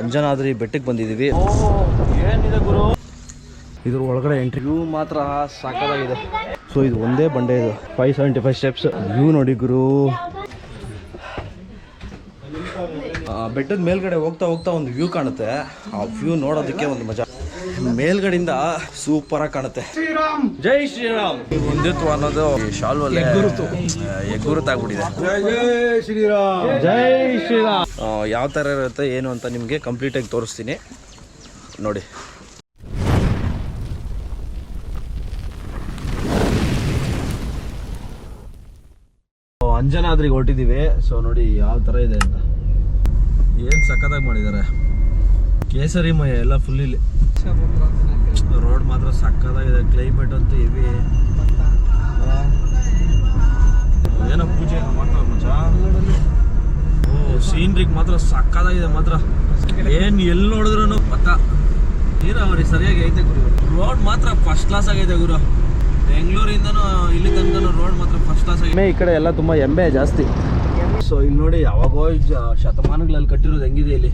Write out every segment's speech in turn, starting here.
ಅಂಜನಾದ್ರಿ ಬೆಟ್ಟಕ್ಕೆ ಬಂದಿದ್ದೀವಿ. ಏನಿದೆ ಗುರು? ಇದ್ರ ಒಳಗಡೆ ಎಂಟ್ರಿ ವ್ಯೂ ಮಾತ್ರ ಸಾಕಾಗಿದೆ. ಸೊ ಇದು ಒಂದೇ ಬಂಡೆ ಇದು. Five seventy five steps view ನೋಡಿ ಗುರು. ಬೆಟ್ಟದ ಮೇಲ್ಗಡೆ ಹೋಗ್ತಾ ಹೋಗ್ತಾ ಒಂದು ವ್ಯೂ ಕಾಣುತ್ತೆ. ಆ ವ್ಯೂ ನೋಡೋದಕ್ಕೆ ಒಂದು ಮಜಾ. ಮೇಲ್ಗಡೆಯಿಂದ ಸೂಪರ್ ಆಗಿ ಕಾಣುತ್ತೆ. ಜೈ ಶ್ರೀರಾಮ್. ಒಂದಿತ್ತು ಹಿಂದುತ್ವ ಅನ್ನೋದು ಶಾಲ್ವ್ ಅಲ್ಲಿ ಎಗ್ಗುರುತ್ತಾಗ್ಬಿಟ್ಟಿದೆ ಜೈ ಶ್ರೀರಾಮ್. ಯಾವ ಥರ ಇರುತ್ತೆ ಏನು ಅಂತ ನಿಮಗೆ ಕಂಪ್ಲೀಟಾಗಿ ತೋರಿಸ್ತೀನಿ. ನೋಡಿ. ಅಂಜನಾದ್ರಿಗೆ ಹೊರಟಿದ್ದೀವಿ. ಸೊ ನೋಡಿ ಯಾವ ಥರ ಇದೆ ಅಂತ. ಏನು ಸಖತ್ತಾಗಿ ಮಾಡಿದ್ದಾರೆ. ಕೇಸರಿ ಮಯ ಎಲ್ಲ ಫುಲ್ ಇಲ್ಲಿ. ರೋಡ್ ಮಾತ್ರ ಸಕ್ಕದಾಗಿದೆ ಕ್ಲೈಮೇಟ್ ಅಂತೂ ಹೆವಿ ಏನೋ ಪೂಜೆ ಮಾಡ್ತಾರೆ ಮಚ್ಚ? ಓ ಸೀನ್ರಿಗೆ ಮಾತ್ರ ಸಕ್ಕದಾಗಿದೆ ಮಾತ್ರ. ಏನು ಎಲ್ಲಿ ನೋಡಿದ್ರು ನೀರ ನೀರಾವರಿ ಸರಿಯಾಗಿ ಐತೆ ಗುರು. ರೋಡ್ ಮಾತ್ರ ಫಸ್ಟ್ ಕ್ಲಾಸ್ ಆಗೈತೆ ಗುರು. ಬೆಂಗಳೂರಿಂದನೂ ಇಲ್ಲಿ ತನಕ ರೋಡ್ ಮಾತ್ರ ಫಸ್ಟ್ ಕ್ಲಾಸ್ ಆಗಿದೆ ಈ ಕಡೆ ಎಲ್ಲ ತುಂಬ ಎಂಬೆ ಜಾಸ್ತಿ. ಸೊ ಇಲ್ಲಿ ನೋಡಿ ಯಾವಾಗೋ ಶತಮಾನಗಳಲ್ಲಿ ಕಟ್ಟಿರೋದು ಹೆಂಗಿದೆ ಇಲ್ಲಿ?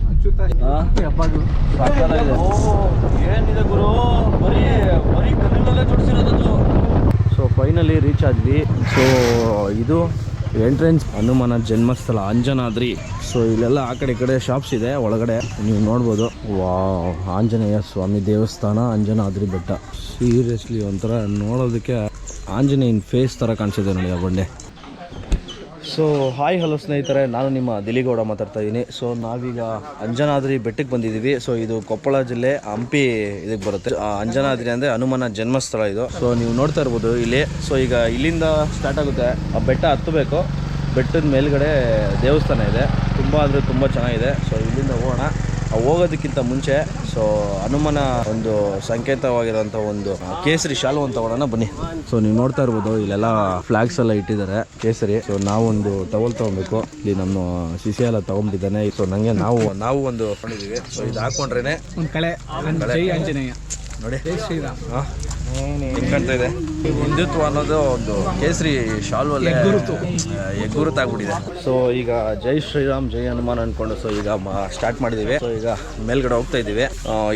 ಏನಿದೆ ಗುರು? ಬರೀ ಬರೀ ಜೋಡಿಸಿರೋದು ಸೊ ಫೈನಲಿ ರೀಚ್ ಆದ್ವಿ. ಸೊ ಇದು ಎಂಟ್ರೆನ್ಸ್ ಹನುಮಾನ ಜನ್ಮಸ್ಥಳ ಆಂಜನಾದ್ರಿ ಸೊ ಇಲ್ಲೆಲ್ಲ ಆ ಕಡೆ ಈ ಕಡೆ ಶಾಪ್ಸ್ ಇದೆ ಒಳಗಡೆ. ನೀವು ನೋಡ್ಬೋದು. ವಾ ಆಂಜನೇಯ ಸ್ವಾಮಿ ದೇವಸ್ಥಾನ ಅಂಜನಾದ್ರಿ ಬೆಟ್ಟ. ಸೀರಿಯಸ್ಲಿ ಒಂಥರ ನೋಡೋದಕ್ಕೆ ಆಂಜನೇಯನ ಫೇಸ್ ಥರ ಕಾಣಿಸಿದೆ ನೋಡಿ ಆ ಬಂಡೆ. ಸೊ ಹಾಯ್ ಹಲೋ ಸ್ನೇಹಿತರೆ. ನಾನು ನಿಮ್ಮ ದಿಲಿಗೌಡ ಮಾತಾಡ್ತಾ ಇದ್ದೀನಿ. ಸೊ ನಾವೀಗ ಅಂಜನಾದ್ರಿ ಬೆಟ್ಟಕ್ಕೆ ಬಂದಿದ್ದೀವಿ. ಸೊ ಇದು ಕೊಪ್ಪಳ ಜಿಲ್ಲೆ ಹಂಪಿ ಇದಕ್ಕೆ ಬರುತ್ತೆ. ಅಂಜನಾದ್ರಿ ಅಂದರೆ ಹನುಮನ ಜನ್ಮಸ್ಥಳ ಇದು. ಸೊ ನೀವು ನೋಡ್ತಾ ಇರ್ಬೋದು ಇಲ್ಲಿ. ಸೊ ಈಗ ಇಲ್ಲಿಂದ ಸ್ಟಾರ್ಟ್ ಆಗುತ್ತೆ. ಆ ಬೆಟ್ಟ ಹತ್ತಬೇಕು. ಬೆಟ್ಟದ ಮೇಲ್ಗಡೆ ದೇವಸ್ಥಾನ ಇದೆ. ತುಂಬ ಅಂದರೆ ತುಂಬ ಚೆನ್ನಾಗಿದೆ. ಸೊ ಇಲ್ಲಿಂದ ಹೋಗೋಣ. ಹೋಗೋದಕ್ಕಿಂತ ಮುಂಚೆ ಸೊ ಹನುಮನ ಒಂದು ಸಂಕೇತವಾಗಿರುವಂಥ ಒಂದು ಕೇಸರಿ ಶಾಲು ಅಂತ ತಗೊಳ್ಳೋಣ ಬನ್ನಿ. ಸೊ ನೀವು ನೋಡ್ತಾ ಇರ್ಬೋದು ಇಲ್ಲೆಲ್ಲ ಫ್ಲಾಗ್ಸ್ ಎಲ್ಲ ಇಟ್ಟಿದ್ದಾರೆ ಕೇಸರಿ. ಸೊ ನಾವೊಂದು ಟವಲ್ ತಗೊಬೇಕು. ಇಲ್ಲಿ ನಮ್ಮ ಶಿಶಿ ಎಲ್ಲ ತಗೊಂಡಿದ್ದಾನೆ ಸೊ ನಂಗೆ ನಾವು ನಾವು ಒಂದು ಸೊ ಇದು ಹಾಕೊಂಡ್ರೇನೆ ಕಳೆ ನೋಡಿ. ಶ್ರೀರಾಮ್. ಇದೆ? ಹಿಂದುತ್ವ ಅನ್ನೋದು ಒಂದು ಕೇಸರಿ ಶಾಲು ಅಲ್ಲೇ ಎಗ್ಗುರುತ್ತಾಗ್ಬಿಟ್ಟಿದೆ ಸೊ ಈಗ ಜೈ ಶ್ರೀರಾಮ್ ಜೈ ಹನುಮಾನ್ ಅನ್ಕೊಂಡು ಸೊ ಈಗ ಸ್ಟಾರ್ಟ್ ಮಾಡಿದೀವಿ. ಸೊ ಈಗ ಮೇಲ್ಗಡೆ ಹೋಗ್ತಾ ಇದೀವಿ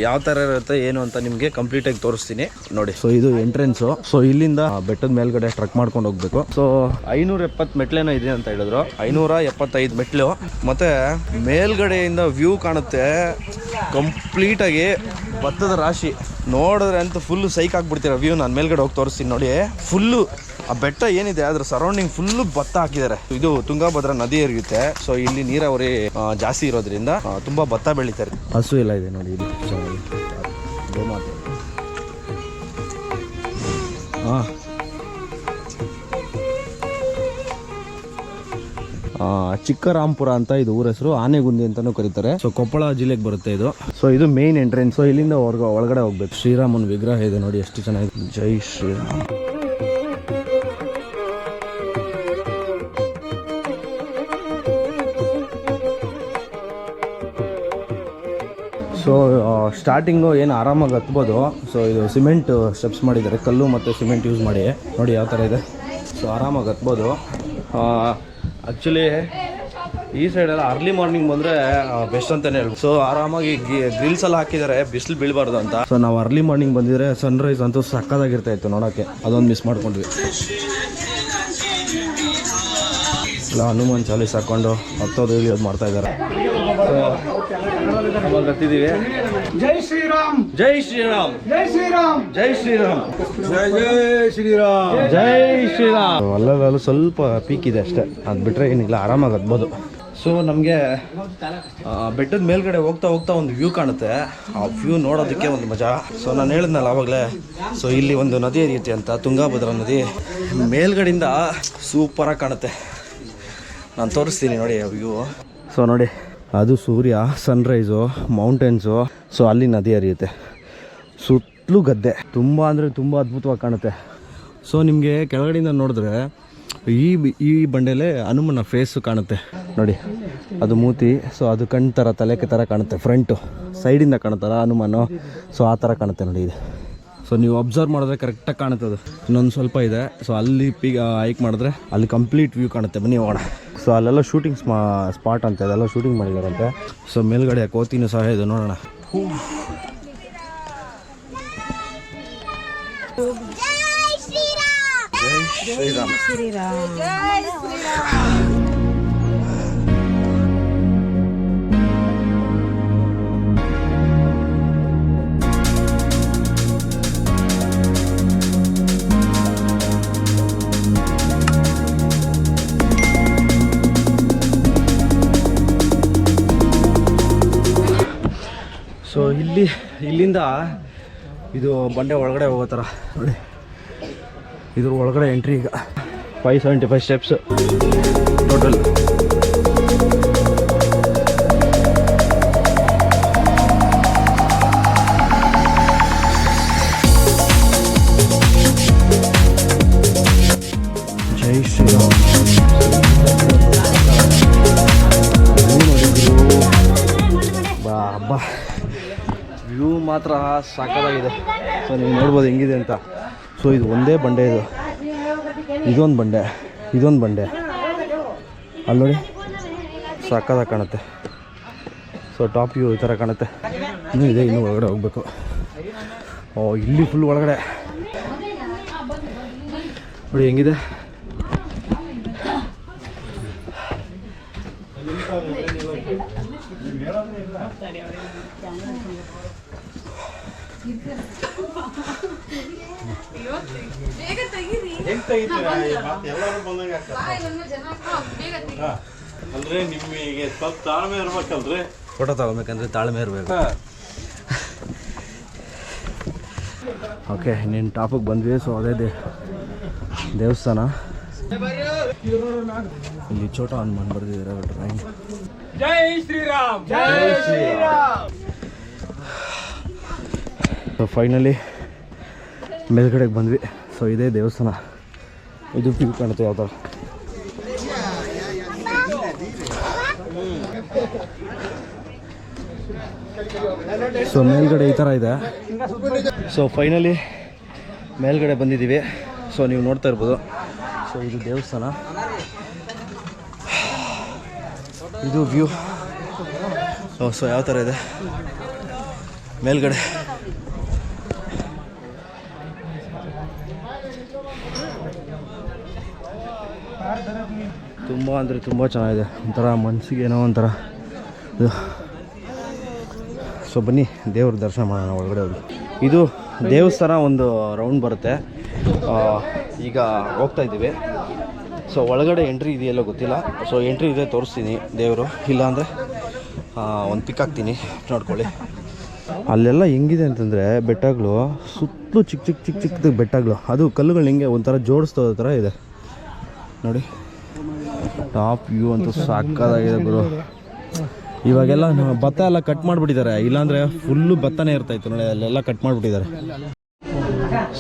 ಯಾವ ತರ ಇರುತ್ತೆ ಏನು ಅಂತ ನಿಮ್ಗೆ ಕಂಪ್ಲೀಟ್ ಆಗಿ ತೋರಿಸ್ತೀನಿ. ನೋಡಿ. ಸೊ ಇದು ಎಂಟ್ರೆನ್ಸ್ ಸೊ ಇಲ್ಲಿಂದ ಬೆಟ್ಟದ ಮೇಲ್ಗಡೆ ಟ್ರಕ್ ಮಾಡ್ಕೊಂಡು ಹೋಗ್ಬೇಕು. ಸೊ ಐನೂರ ಎಪ್ಪತ್ತು ಮೆಟ್ಲೇನೋ ಇದೆ ಅಂತ ಹೇಳಿದ್ರು. ಐನೂರ ಎಪ್ಪತ್ತೈದು ಮೆಟ್ಲು. ಮತ್ತೆ ಮೇಲ್ಗಡೆಯಿಂದ ವ್ಯೂ ಕಾಣುತ್ತೆ. ಕಂಪ್ಲೀಟ್ ಆಗಿ ಭತ್ತದ ರಾಶಿ. ನೋಡಿದ್ರೆ ಅಂತ ಫುಲ್ ಸೈಕ್ ಹಾಕ್ಬಿಡ್ತೀರ ವ್ಯೂ ನಾನು ಮೇಲ್ಗಡೆ ಹೋಗಿ ತೋರಿಸ್ತೀನಿ ನೋಡಿ. ಫುಲ್ಲು ಆ ಬೆಟ್ಟ ಏನಿದೆ ಅದ್ರ ಸರೌಂಡಿಂಗ್ ಫುಲ್ಲು ಭತ್ತ ಹಾಕಿದ್ದಾರೆ. ಇದು ತುಂಗಾಭದ್ರಾ ನದಿ ಇರುತ್ತೆ ಸೊ ಇಲ್ಲಿ ನೀರಾವರಿ ಜಾಸ್ತಿ ಇರೋದ್ರಿಂದ ತುಂಬಾ ಭತ್ತ ಬೆಳಿತಾರೆ ಹಸು ಎಲ್ಲ ಇದೆ ನೋಡಿ ಇದು ಹಾ ಹಾಂ. ಚಿಕ್ಕರಾಂಪುರ ಅಂತ ಇದು ಊರ ಹೆಸರು ಆನೆಗುಂದಿ ಅಂತಾನೂ ಕರೀತಾರೆ. ಸೊ ಕೊಪ್ಪಳ ಜಿಲ್ಲೆಗೆ ಬರುತ್ತೆ ಇದು. ಸೊ ಇದು ಮೇನ್ ಎಂಟ್ರೆನ್ಸ್ ಸೊ ಇಲ್ಲಿಂದ ಹೊರ್ಗ ಒಳಗಡೆ ಹೋಗ್ಬೇಕು. ಶ್ರೀರಾಮನ ವಿಗ್ರಹ ಇದೆ ನೋಡಿ ಎಷ್ಟು ಚೆನ್ನಾಗಿದೆ. ಜೈ ಶ್ರೀರಾಮ್ ಸೊ ಸ್ಟಾರ್ಟಿಂಗು ಏನು ಆರಾಮಾಗಿ ಹತ್ಬೋದು. ಸೊ ಇದು ಸಿಮೆಂಟ್ ಸ್ಟೆಪ್ಸ್ ಮಾಡಿದ್ದಾರೆ. ಕಲ್ಲು ಮತ್ತು ಸಿಮೆಂಟ್ ಯೂಸ್ ಮಾಡಿ. ನೋಡಿ ಯಾವ ಥರ ಇದೆ. ಸೊ ಆರಾಮಾಗಿ ಹತ್ಬೋದು. ಆ್ಯಕ್ಚುಲಿ ಈ ಸೈಡೆಲ್ಲ ಅರ್ಲಿ ಮಾರ್ನಿಂಗ್ ಬಂದರೆ ಬೆಸ್ಟ್ ಅಂತಲೇ ಹೇಳ್ಬೋದು. ಸೊ ಆರಾಮಾಗಿ ಗ್ರಿಲ್ಸ್ ಎಲ್ಲ ಹಾಕಿದ್ದಾರೆ, ಬಿಸಿಲು ಬೀಳಬಾರ್ದು ಅಂತ. ಸೊ ನಾವು ಅರ್ಲಿ ಮಾರ್ನಿಂಗ್ ಬಂದಿದ್ರೆ ಸನ್ರೈಸ್ ಅಂತೂ ಸಕ್ಕದಾಗಿರ್ತಾ ಇತ್ತು ನೋಡೋಕ್ಕೆ ಅದೊಂದು ಮಿಸ್ ಮಾಡ್ಕೊಂಡ್ವಿ. ಇಲ್ಲ, ಹನುಮಾನ್ ಚಾಲೀಸ್ ಹಾಕ್ಕೊಂಡು ಹತ್ತೋದು ಇಳಿಯೋದು ಮಾಡ್ತಾ ಇದ್ದಾರೆ. ಹತ್ತಿದ್ದೀವಿ. ಜೈ ಶ್ರೀರಾಮ್. ಜೈ ಶ್ರೀರಾಮ್. ಜೈ ಶ್ರೀರಾಮ್. ಜೈ ಶ್ರೀರಾಮ್. ಜೈ ಜೈ ಶ್ರೀರಾಮ್. ಜೈ ಶ್ರೀರಾಮ್. ಅಲ್ಲಲ್ಲೂ ಸ್ವಲ್ಪ ಪೀಕ್ ಇದೆ ಅಷ್ಟೇ. ಅದು ಬಿಟ್ರೆ ಏನಿಲ್ಲ ಆರಾಮಾಗಿ ಹತ್ಬೋದು ಸೊ ನಮಗೆ ಬೆಟ್ಟದ ಮೇಲ್ಗಡೆ ಹೋಗ್ತಾ ಹೋಗ್ತಾ ಒಂದು ವ್ಯೂ ಕಾಣುತ್ತೆ. ಆ ವ್ಯೂ ನೋಡೋದಕ್ಕೆ ಒಂದು ಮಜಾ. ಸೊ ನಾನು ಹೇಳಿದ್ನಲ್ಲ ಆವಾಗಲೇ ಸೊ ಇಲ್ಲಿ ಒಂದು ನದಿ ಹರಿಯುತ್ತೆ ಅಂತ ತುಂಗಾಭದ್ರಾ ನದಿ. ಮೇಲ್ಗಡೆಯಿಂದ ಸೂಪರಾಗಿ ಕಾಣುತ್ತೆ. ನಾನು ತೋರಿಸ್ತೀನಿ ನೋಡಿ ಆ ವ್ಯೂ ಸೊ ನೋಡಿ. ಅದು ಸೂರ್ಯ ಸನ್ರೈಸು ಮೌಂಟೇನ್ಸು ಸೊ ಅಲ್ಲಿ ನದಿ ಹರಿಯುತ್ತೆ. ಸುತ್ತಲೂ ಗದ್ದೆ. ತುಂಬ ಅಂದರೆ ತುಂಬ ಅದ್ಭುತವಾಗಿ ಕಾಣುತ್ತೆ. ಸೊ ನಿಮಗೆ ಕೆಳಗಡೆಯಿಂದ ನೋಡಿದ್ರೆ ಈ ಈ ಬಂಡೆಲೆ ಹನುಮನ ಫೇಸು ಕಾಣುತ್ತೆ. ನೋಡಿ, ಅದು ಮೂತಿ ಸೊ ಅದು ಕಣ್ ಥರ ತಲೆಕೆ ಥರ ಕಾಣುತ್ತೆ ಫ್ರಂಟು ಸೈಡಿಂದ ಕಾಣುತ್ತಲ್ಲ ಹನುಮಾನು ಸೊ ಆ ಥರ ಕಾಣುತ್ತೆ ನೋಡಿ ಇದು. ಸೊ ನೀವು ಅಬ್ಸರ್ವ್ ಮಾಡಿದ್ರೆ ಕರೆಕ್ಟಾಗಿ ಕಾಣುತ್ತೆ ಅದು. ಇನ್ನೊಂದು ಸ್ವಲ್ಪ ಇದೆ. ಸೊ ಅಲ್ಲಿ ಪಿ ಹೈಕ್ ಮಾಡಿದ್ರೆ ಅಲ್ಲಿ ಕಂಪ್ಲೀಟ್ ವ್ಯೂ ಕಾಣುತ್ತೆ. ಬನ್ನಿ ಹೋಗೋಣ. ಸೊ ಅಲ್ಲೆಲ್ಲ ಶೂಟಿಂಗ್ ಸ್ಮಾ ಸ್ಪಾಟ್ ಅಂತ. ಅದೆಲ್ಲ ಶೂಟಿಂಗ್ ಮಾಡಿದಾರಂತೆ. ಸೊ ಮೇಲ್ಗಡೆ ಕೋತಿನೂ ಸಹ ಇದೆ. ನೋಡೋಣ. ಶ್ರೀರಾಮ್. ಸೊ ಇಲ್ಲಿ, ಇಲ್ಲಿಂದ ಇದು ಬಂಡೆ ಒಳಗಡೆ ಹೋಗೋ ನೋಡಿ. ಇದ್ರ ಒಳಗಡೆ ಎಂಟ್ರಿ ಈಗ. Five seventy five steps total ಮಾತ್ರ ಸಾಕಾಗಿದೆ. ಸೊ ನೀವು ನೋಡ್ಬೋದು ಹೆಂಗಿದೆ ಅಂತ. ಸೊ ಇದು ಒಂದೇ ಬಂಡೆ ಇದು. ಇದೊಂದು ಬಂಡೆ ಇದೊಂದು ಬಂಡೆ. ಅಲ್ಲಿ ನೋಡಿ, ಸಾಕಾದ ಕಾಣುತ್ತೆ. ಸೊ ಟಾಪ್ ವ್ಯೂ ಈ ಥರ ಕಾಣುತ್ತೆ. ಇನ್ನೂ ಇದೆ, ಇನ್ನೂ ಒಳಗಡೆ ಹೋಗ್ಬೇಕು. ಓ, ಇಲ್ಲಿ ಫುಲ್ ಒಳಗಡೆ. ನೋಡಿ, ಹೆಂಗಿದೆ? ಅಂದ್ರೆ ನಿಮಗೆ ಸ್ವಲ್ಪ ತಾಳ್ಮೆ ಇರ್ಬೇಕಲ್ರಿ? ಫೋಟೋ ತಗೊಬೇಕಂದ್ರೆ ತಾಳ್ಮೆ ಇರಬೇಕು. ಓಕೆ ನೀನು ಟಾಪಿಗೆ ಬಂದ್ವಿ. ಸೊ ಅದೇ ದೇ ದೇವಸ್ಥಾನ. ಇಲ್ಲಿ ಚೋಟ ಹನುಮಾನ್ ಬರ್ದಿದ್ದಾರೆ drawing Jai Shriram. Jai Shriram. So finally ಮೇಲ್ಗಡೆಗೆ ಬಂದ್ವಿ. ಸೊ ಇದೇ ದೇವಸ್ಥಾನ. ಇದು ವ್ಯೂ ಕಾಣುತ್ತೆ ಯಾವ ಥರ ಸೊ ಮೇಲ್ಗಡೆ ಈ ಥರ ಇದೆ. ಸೊ ಫೈನಲಿ ಮೇಲ್ಗಡೆ ಬಂದಿದ್ದೀವಿ. ಸೊ ನೀವು ನೋಡ್ತಾ ಇರ್ಬೋದು. ಸೊ ಇದು ದೇವಸ್ಥಾನ. ಇದು ವ್ಯೂ ಸೊ ಯಾವ ಥರ ಇದೆ? ಮೇಲ್ಗಡೆ. ತುಂಬ ಅಂದರೆ ತುಂಬ ಚೆನ್ನಾಗಿದೆ. ಒಂಥರ ಮನಸ್ಸಿಗೆ ಏನೋ ಒಂಥರ ಇದು. ಸೊ ಬನ್ನಿ, ದೇವ್ರ ದರ್ಶನ ಮಾಡೋಣ ಒಳಗಡೆ ಹೋಗಿ. ಇದು ದೇವಸ್ಥಾನ ಒಂದು ರೌಂಡ್ ಬರುತ್ತೆ. ಈಗ ಹೋಗ್ತಾ ಇದ್ದೀವಿ. ಸೊ ಒಳಗಡೆ ಎಂಟ್ರಿ ಇದೆಯಲ್ಲೋ ಗೊತ್ತಿಲ್ಲ. ಸೊ ಎಂಟ್ರಿ ಇದೆ, ತೋರಿಸ್ತೀನಿ ದೇವರು. ಇಲ್ಲಾಂದರೆ ಒಂದು ಪಿಕ್ ಹಾಕ್ತೀನಿ. ನೋಡ್ಕೊಳ್ಳಿ. ಅಲ್ಲೆಲ್ಲ ಹೆಂಗಿದೆ ಅಂತಂದರೆ, ಬೆಟ್ಟಗಳು ಸುತ್ತಲೂ ಚಿಕ್ಕ ಚಿಕ್ಕ ಚಿಕ್ಕ ಚಿಕ್ಕದಾಗ ಬೆಟ್ಟಗಳು. ಅದು ಕಲ್ಲುಗಳು ಹಿಂಗೆ ಒಂಥರ ಜೋಡಿಸ್ತೋ ಥರ ಇದೆ. ನೋಡಿ. ಟಾಪ್ ವ್ಯೂ ಅಂತೂ ಸಾಕಾಗಿದೆ ಗುರು ಇವಾಗೆಲ್ಲ ಭತ್ತ ಎಲ್ಲ ಕಟ್ ಮಾಡಿಬಿಟ್ಟಿದ್ದಾರೆ. ಇಲ್ಲಾಂದರೆ ಫುಲ್ಲು ಭತ್ತನೇ ಇರ್ತಾಯಿತ್ತು ನೋಡಿ, ಅಲ್ಲೆಲ್ಲ ಕಟ್ ಮಾಡಿಬಿಟ್ಟಿದ್ದಾರೆ.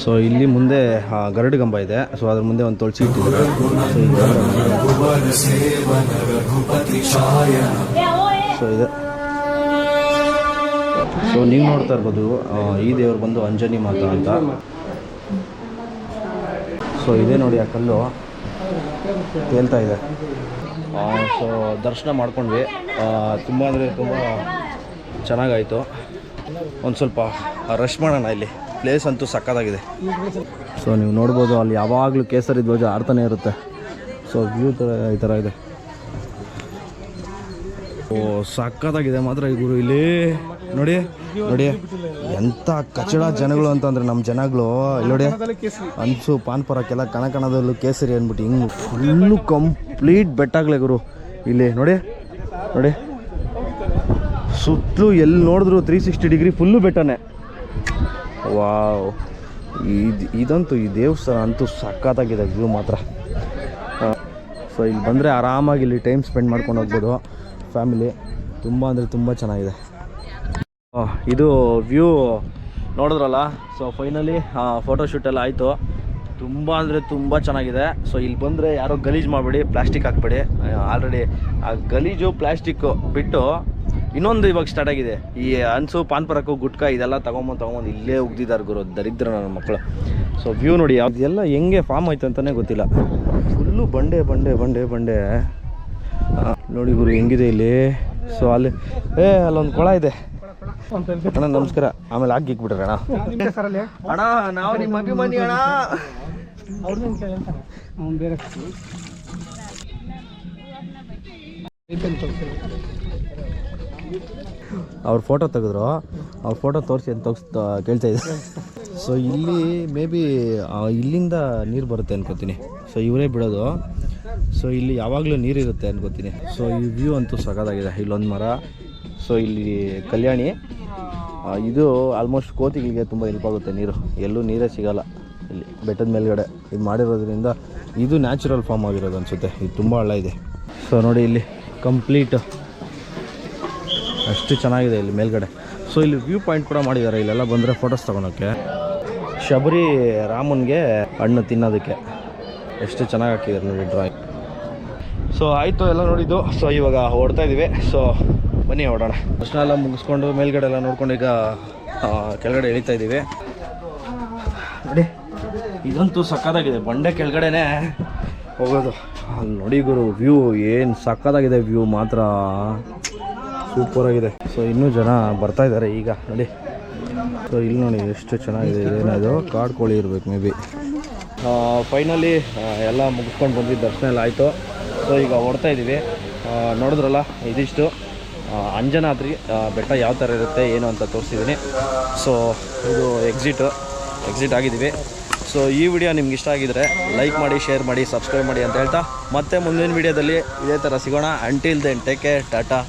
ಸೊ ಇಲ್ಲಿ ಮುಂದೆ ಗರುಡು ಗಂಬ ಇದೆ. ಸೊ ಅದ್ರ ಮುಂದೆ ಒಂದು ತುಳಸಿ ಇಟ್ಟಿದ್ದಾರೆ. ಸೊ ಇದೆ ಸೊ ನೀವು ನೋಡ್ತಾ ಇರ್ಬೋದು ಈ ದೇವ್ರು ಬಂದು ಅಂಜನಿ ಮಾತಾ ಅಂತ. ಸೊ ಇದೆ ನೋಡಿ ಆ ಕಲ್ಲು. ತೇಲ್ತಾ ಇದೆ. ಸೊ ದರ್ಶನ ಮಾಡ್ಕೊಂಡ್ವಿ. ತುಂಬ ಅಂದರೆ ತುಂಬ ಚೆನ್ನಾಗಾಯಿತು. ಒಂದು ಸ್ವಲ್ಪ ರಶ್ ಮಾಡೋಣ ಇಲ್ಲಿ. ಪ್ಲೇಸ್ ಅಂತೂ ಸಕ್ಕತ್ತಾಗಿದೆ. ಸೊ ನೀವು ನೋಡ್ಬೋದು, ಅಲ್ಲಿ ಯಾವಾಗಲೂ ಕೇಸರಿ ಧ್ವಜ ಆಡ್ತಾನೆ ಇರುತ್ತೆ. ಸೊ ವ್ಯೂ ಥರ ಈ ಥರ ಇದೆ. ಓ ಸಕ್ಕತ್ತಾಗಿದೆ ಮಾತ್ರ ಈ ಗುರು ಇಲ್ಲಿ. ನೋಡಿ ನೋಡಿ. ಎಂಥ ಕಚಡ ಜನಗಳು ಅಂತಂದ್ರೆ ನಮ್ಮ ಜನಗಳು ಇಲ್ಲಿ ನೋಡಿ. ಅನ್ಸು ಪಾನ್ಪುರಕ್ಕೆಲ್ಲ ಕಣಕಣದಲ್ಲೂ ಕಣ ಕಣದಲ್ಲೂ ಕೇಸರಿ ಅಂದ್ಬಿಟ್ಟು ಹಿಂಗೆ ಫುಲ್ಲು ಕಂಪ್ಲೀಟ್ ಬೆಟ್ಟಾಗ್ಲೆ ಗುರು. ಇಲ್ಲಿ ನೋಡಿ ನೋಡಿ. ಸುತ್ತಲೂ ಎಲ್ಲಿ ನೋಡಿದ್ರು ತ್ರೀ ಸಿಕ್ಸ್ಟಿ ಡಿಗ್ರಿ ಫುಲ್ಲು ಬೆಟ್ಟನೇ. ವಾವ್. ಇದು ಇದಂತೂ ಈ ದೇವಸ್ಥಾನ ಅಂತೂ ಸಖತ್ತಾಗಿದೆ ವ್ಯೂ ಮಾತ್ರ. ಸೊ ಇಲ್ಲಿ ಬಂದರೆ ಆರಾಮಾಗಿ ಇಲ್ಲಿ ಟೈಮ್ ಸ್ಪೆಂಡ್ ಮಾಡ್ಕೊಂಡು ಹೋಗ್ಬೋದು. ಫ್ಯಾಮಿಲಿ ತುಂಬ ಅಂದರೆ ತುಂಬ ಚೆನ್ನಾಗಿದೆ. ಇದು ವ್ಯೂ ನೋಡಿದ್ರಲ್ಲ? ಸೊ ಫೈನಲಿ ಫೋಟೋಶೂಟ್ ಎಲ್ಲ ಆಯಿತು. ತುಂಬ ಅಂದರೆ ತುಂಬ ಚೆನ್ನಾಗಿದೆ. ಸೊ ಇಲ್ಲಿ ಬಂದರೆ ಯಾರೋ ಗಲೀಜು ಮಾಡಬೇಡಿ ಪ್ಲಾಸ್ಟಿಕ್ ಹಾಕ್ಬೇಡಿ. ಆಲ್ರೆಡಿ ಆ ಗಲೀಜು ಪ್ಲಾಸ್ಟಿಕ್ಕು ಬಿಟ್ಟು ಇನ್ನೊಂದು ಇವಾಗ ಸ್ಟಾರ್ಟ್ ಆಗಿದೆ. ಈ ಅನ್ಸು ಪಾನ್ ಗುಟ್ಕಾ ಇದೆಲ್ಲ ತೊಗೊಂಬಂದು ತೊಗೊಂಬಂದು ಇಲ್ಲೇ ಉಗ್ದಿದ್ದಾರೆ ಗುರು, ದರಿದ್ರ ನನ್ನ ಮಕ್ಕಳು. ಸೊ ವ್ಯೂ ನೋಡಿ ಅದೆಲ್ಲ ಹೆಂಗೆ ಫಾರ್ಮ್ ಆಯ್ತು ಅಂತಲೇ ಗೊತ್ತಿಲ್ಲ. ಫುಲ್ಲು ಬಂಡೆ ಬಂಡೆ ಬಂಡೆ ಬಂಡೆ. ನೋಡಿ ಗುರು, ಹೆಂಗಿದೆ ಇಲ್ಲಿ? ಸೊ ಅಲ್ಲಿ ಏ, ಅಲ್ಲೊಂದು ಕೊಳ ಇದೆ. ಅಣ್ಣ, ನಮಸ್ಕಾರ. ಆಮೇಲೆ ಹಾಕಿ ಇಕ್ಬಿಟ್ರೆ ಅಣ್ಣ ಅಣ್ಣ, ನಾವು ನಿಮ್ಮ ಅಭಿಮಾನಿ ಅಣ್ಣ. ಅವ್ರ ಫೋಟೋ ತೆಗೆದ್ರು. ಅವ್ರ ಫೋಟೋ ತೋರಿಸಿ ಅಂತ ತೋರಿಸ್ ಕೇಳ್ತಾ ಇದ್ದೆ. ಸೊ ಇಲ್ಲಿ ಮೇ ಬಿ ಇಲ್ಲಿಂದ ನೀರು ಬರುತ್ತೆ ಅನ್ಕೋತೀನಿ. ಸೊ ಇವರೇ ಬಿಡೋದು. ಸೊ ಇಲ್ಲಿ ಯಾವಾಗಲೂ ನೀರಿರುತ್ತೆ ಅನ್ಕೋತೀನಿ. ಸೊ ಈ ವ್ಯೂ ಅಂತೂ ಸಖತ್ತಾಗಿದೆ. ಇಲ್ಲೊಂದು ಮರ. ಸೊ ಇಲ್ಲಿ ಕಲ್ಯಾಣಿ ಇದು ಆಲ್ಮೋಸ್ಟ್ ಕೋತಿಗಳಿಗೆ ತುಂಬ ಹೆಲ್ಪ್ ಆಗುತ್ತೆ ನೀರು. ಎಲ್ಲೂ ನೀರೇ ಸಿಗಲ್ಲ. ಇಲ್ಲಿ ಬೆಟ್ಟದ ಮೇಲ್ಗಡೆ ಇದು ಮಾಡಿರೋದ್ರಿಂದ ಇದು ನ್ಯಾಚುರಲ್ ಫಾರ್ಮ್ ಆಗಿರೋದು ಅನಿಸುತ್ತೆ. ಇದು ತುಂಬ ಹಳ್ಳ ಇದೆ. ಸೊ ನೋಡಿ ಇಲ್ಲಿ ಕಂಪ್ಲೀಟ್ ಅಷ್ಟು ಚೆನ್ನಾಗಿದೆ ಇಲ್ಲಿ ಮೇಲ್ಗಡೆ. ಸೊ ಇಲ್ಲಿ ವ್ಯೂ ಪಾಯಿಂಟ್ ಕೂಡ ಮಾಡಿದ್ದಾರೆ. ಇಲ್ಲೆಲ್ಲ ಬಂದರೆ ಫೋಟೋಸ್ ತೊಗೊಳೋಕ್ಕೆ ಶಬರಿ ರಾಮನ್ಗೆ ಹಣ್ಣು ತಿನ್ನೋದಕ್ಕೆ ಎಷ್ಟು ಚೆನ್ನಾಗಿ ಹಾಕಿದ್ದಾರೆ ನೋಡಿ ಡ್ರಾಯಿಂಗ್ ಸೊ ಆಯಿತು ಎಲ್ಲ ನೋಡಿದ್ದು. ಸೊ ಇವಾಗ ಹೊಡ್ತಾ ಇದ್ದೀವಿ ಸೊ ಬನ್ನಿ ಓಡೋಣ ದರ್ಶನ ಎಲ್ಲ ಮುಗಿಸ್ಕೊಂಡು ಮೇಲ್ಗಡೆ ಎಲ್ಲ ನೋಡ್ಕೊಂಡು ಈಗ ಕೆಳಗಡೆ ಇಳಿತಾ ಇದ್ದೀವಿ. ನೋಡಿ, ಇದಂತೂ ಸಕ್ಕತ್ತಾಗಿದೆ ಬಂಡೆ ಕೆಳಗಡೆನೆ ಹೋಗೋದು. ಅಲ್ಲಿ ನೋಡಿ ಗುರು, ವ್ಯೂ, ಏನು ಸಕ್ಕತ್ತಾಗಿದೆ ವ್ಯೂ ಮಾತ್ರ. ಸೂಪರ್ ಆಗಿದೆ. ಸೊ ಇನ್ನೂ ಜನ ಬರ್ತಾ ಇದ್ದಾರೆ ಈಗ, ನೋಡಿ. ಸೊ ಇಲ್ಲಿ ನೋಡಿ ಎಷ್ಟು ಚೆನ್ನಾಗಿದೆ, ಏನದು ಕಾಡು ಕೋಳಿ ಇರಬೇಕು ಮೇ ಬಿ ಫೈನಲಿ ಎಲ್ಲ ಮುಗಿಸ್ಕೊಂಡು ಬಂದಿದ್ದು ದರ್ಶನ ಎಲ್ಲ ಆಯಿತು. ಸೊ ಈಗ ಹೊಡ್ತಾ ಇದ್ದೀವಿ. ನೋಡಿದ್ರಲ್ಲ, ಇದಿಷ್ಟು. ಅಂಜನಾದ್ರಿ ಬೆಟ್ಟ ಯಾವ ಥರ ಇರುತ್ತೆ, ಏನು ಅಂತ ತೋರಿಸಿದ್ದೀನಿ ಸೊ ಇದು ಎಕ್ಸಿಟ್ ಎಕ್ಸಿಟ್ ಆಗಿದ್ದೀವಿ. ಸೊ ಈ ವಿಡಿಯೋ ನಿಮ್ಗೆ ಇಷ್ಟ ಆಗಿದ್ರೆ ಲೈಕ್ ಮಾಡಿ ಶೇರ್ ಮಾಡಿ ಸಬ್ಸ್ಕ್ರೈಬ್ ಮಾಡಿ ಅಂತ ಹೇಳ್ತಾ, ಮತ್ತೆ ಮುಂದಿನ ವಿಡಿಯೋದಲ್ಲಿ ಇದೇ ಥರ ಸಿಗೋಣ. Until then take care tata